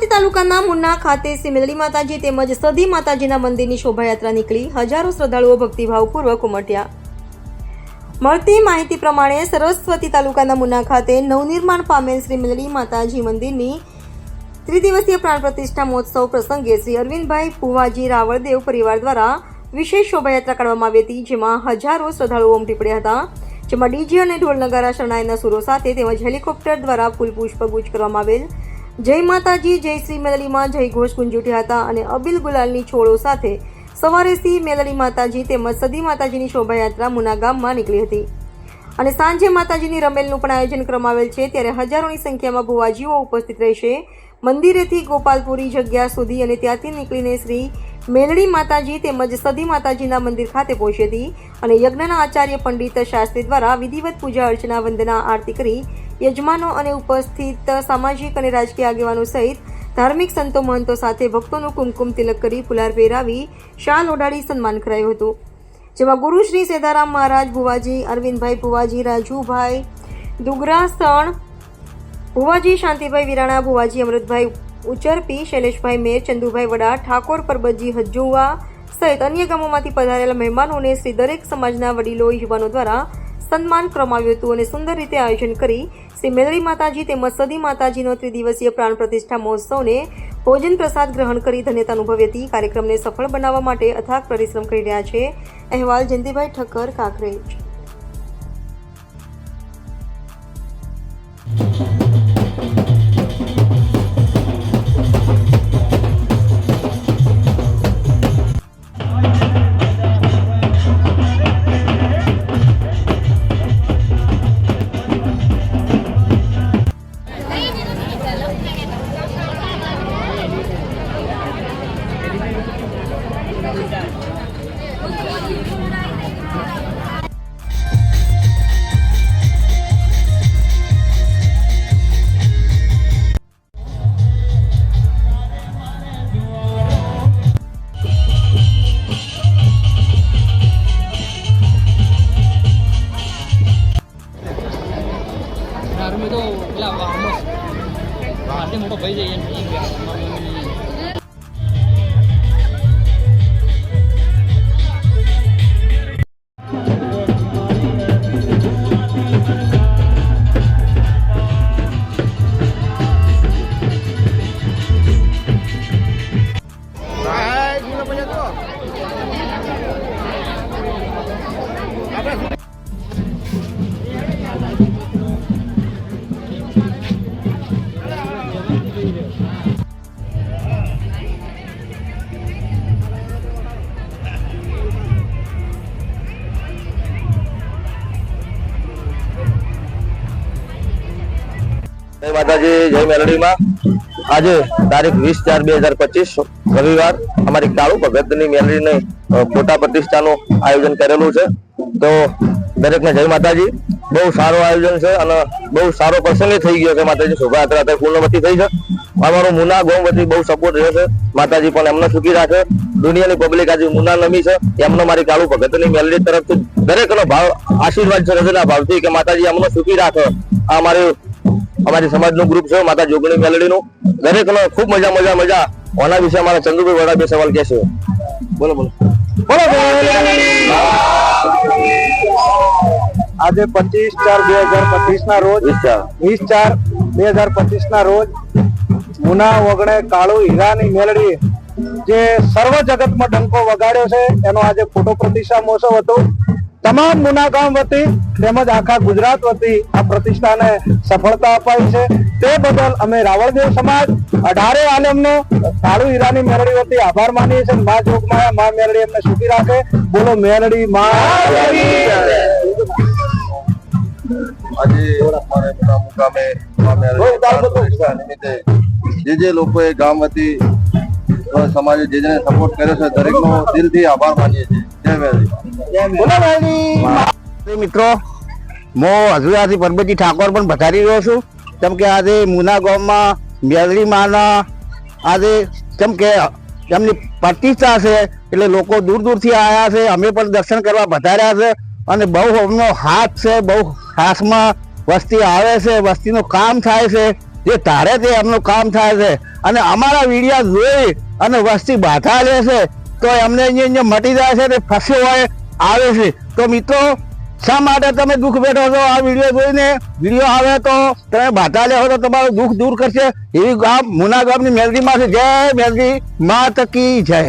સરસ્વતી તાલુકાના મુન્ના ખાતે સિમલડી માતાજી તેમજ સધી માતાજીના મંદિરની શોભાયાત્રા નીકળી. હજારો શ્રદ્ધાળુઓ ભક્તિભાવપૂર્વક ઉમટ્યા. મળતી માહિતી પ્રમાણે સરસ્વતી તાલુકાના મુન્ના ખાતે નવનિર્માણ પામેલ શ્રી મિલડી માતાજી મંદિરની ત્રિદિવસીય પ્રાણ પ્રતિષ્ઠા મહોત્સવ પ્રસંગે શ્રી અરવિંદભાઈ ફુવાજી રાવળદેવ પરિવાર દ્વારા વિશેષ શોભાયાત્રા કાઢવામાં આવી હતી, જેમાં હજારો શ્રદ્ધાળુઓ ઉમટી પડ્યા હતા. જેમાં ડીજે અને ઢોલ નગારા શરણાઈના સુરો સાથે તેમજ હેલિકોપ્ટર દ્વારા ફૂલ પુષ્પગુચ્છ કરવામાં આવેલ. જય માતાજી, જય શ્રી મેલડીમાં જય ઘોષ ગુંજુટ્યા હતા અને અબિલ ગુલાલની છોડો સાથે સવારે શ્રી મેલડી માતાજી તેમજ સદી માતાજીની શોભાયાત્રા મુના ગામમાં નીકળી હતી. અને સાંજે માતાજીની રમેલનું પણ આયોજન કરવામાં આવેલ છે, ત્યારે હજારોની સંખ્યામાં ભુવાજીઓ ઉપસ્થિત રહેશે. મંદિરેથી ગોપાલપુરી જગ્યા સુધી અને ત્યાંથી નીકળીને શ્રી મેલડી માતાજી તેમજ સદી માતાજીના મંદિર ખાતે પહોંચી હતી અને યજ્ઞના આચાર્ય પંડિત શાસ્ત્રી દ્વારા વિધિવત પૂજા અર્ચના વંદના આરતી કરી યજમાનો અને ઉપસ્થિત સામાજિક અને રાજકીય આગેવાનો સહિત ધાર્મિક સંતો મહંતો સાથે ભક્તોનું કુમકુમ તિલક કરી ફુલાર પહેરાવી શાલ ઓઢાડી સન્માન કરાયું હતું. જેમાં ગુરુ શ્રી સેદારામ મહારાજ, ભુવાજી અરવિંદભાઈ, ભુવાજી રાજુભાઈ દુગરાસણ ભુવાજી શાંતિભાઈ વિરાણા, ભુવાજી અમૃતભાઈ ઉચરપી, શૈલેષભાઈ મેર, ચંદુભાઈ વડા, ઠાકોર પરબતજી હજ્જુવા સહિત અન્ય ગામોમાંથી પધારેલા મહેમાનોને શ્રી દરેક સમાજના વડીલો, યુવાનો દ્વારા સન્માન ક્રમાવ્યું હતું અને સુંદર રીતે આયોજન કરી શ્રી મેદળી માતાજી તેમજ સદી માતાજીનો ત્રિદિવસીય પ્રાણ પ્રતિષ્ઠા મહોત્સવને ભોજન પ્રસાદ ગ્રહણ કરી ધન્યતા અનુભવી હતી. કાર્યક્રમને સફળ બનાવવા માટે અથાગ પરિશ્રમ કરી રહ્યા છે. અહેવાલ જયંતિભાઈ ઠક્કર, કાંકરેજ. આટલે મોટો ભાઈ જઈએ ને જય માતાજી, જય મેલડીમાં. આજે તારીખ વીસ ચાર બે હજાર પચીસ, રવિવાર, અમારી કાળુ ભગતની મેલડીની ફોટા પ્રતિષ્ઠાનું આયોજન કરેલું છે. તો દરેકને જય માતાજી. બહુ સારું આયોજન છે અને બહુ સારો પ્રસંગ થઈ ગયો છે માતાજી. શોભાયાત્રા અત્યારે પૂર્ણવતી થઈ છે. અમારું મુના ગોમ વતી બહુ સપોર્ટ રહ્યો છે. માતાજી પણ એમને સુખી રાખે. દુનિયાની પબ્લિક આજે મુના નમી છે. એમનો મારી કાળુ ભગતની મેલડી તરફથી દરેકનો ભાવ આશીર્વાદ છે હૃદયના ભાવથી કે માતાજી એમનો સુખી રાખે. આ અમારી અમારી સમાજનું ગ્રુપ છે, માતા જોગણી મેલડીનું. દરેકનો ખૂબ મજા મજા મજા. ઓના વિશે અમારા ચંદુભાઈ વડા બે સવાલ કહેશે બોલો. બોલો બોલો. આજે પચીસ ચાર બે હજાર પચીસ ના રોજ વીસ ચાર બે હજાર પચીસ ના રોજ મુના વગણે કાળુ હીરાની મેળડી જે સર્વ જગતમાં ડંકો વગાડ્યો છે એનો આજે ફોટો પ્રતિષ્ઠા મહોત્સવ હતો. તમામ મુના ગામ વતી તેમજ આખા ગુજરાત વતી આ પ્રતિષ્ઠાને સફળતા અપાઈ છે. તે બદલ અમે રાવળદેવ સમાજ અઢારે આલમનો કાળુ હીરાની મેલડી વતી આભાર માનીએ છીએ. મા જોગમાયા મા મેલડી એમને સુખી રાખે. બોલો મેળડી મા. આજે અમારે મુકામે નિમિત્તે જે જે લોકોએ ગામ હતી સમાજે જે જેને સપોર્ટ કર્યો છે દરેકનો દિલથી આભાર માનીએ છીએ. મિત્રો હું હજુરાથી પરબતજી ઠાકોર પણ પધારી રહ્યો છું. કેમ કે આજે મુના ગામમાં મેલડી માના આજે કેમ કે એમની પ્રતિષ્ઠા છે એટલે લોકો દૂર દૂરથી આવ્યા છે. અમે પણ દર્શન કરવા પધાર્યા છે. અને બહુ એમનો હાથ છે બહુ હાથમાં વસ્તી આવે છે, વસ્તીનું કામ થાય છે, જે ધારે તે એમનું કામ થાય છે. અને અમારા વિડિયા જોઈ અને વસ્તી બાધા લે છે, તો એમને અહીંયા મટી જાય છે તે ફસ્યો હોય, આવે છે. તો મિત્રો, શા માટે તમે દુઃખ બેઠો છો? આ વીડિયો જોઈને વીડિયો આવે તો તમે બાધા લેવો તો તમારું દુઃખ દૂર કરશે. એવી ગામ, મુના ગામની મેલડીમાં છે જય મેલડી મા તકી જય.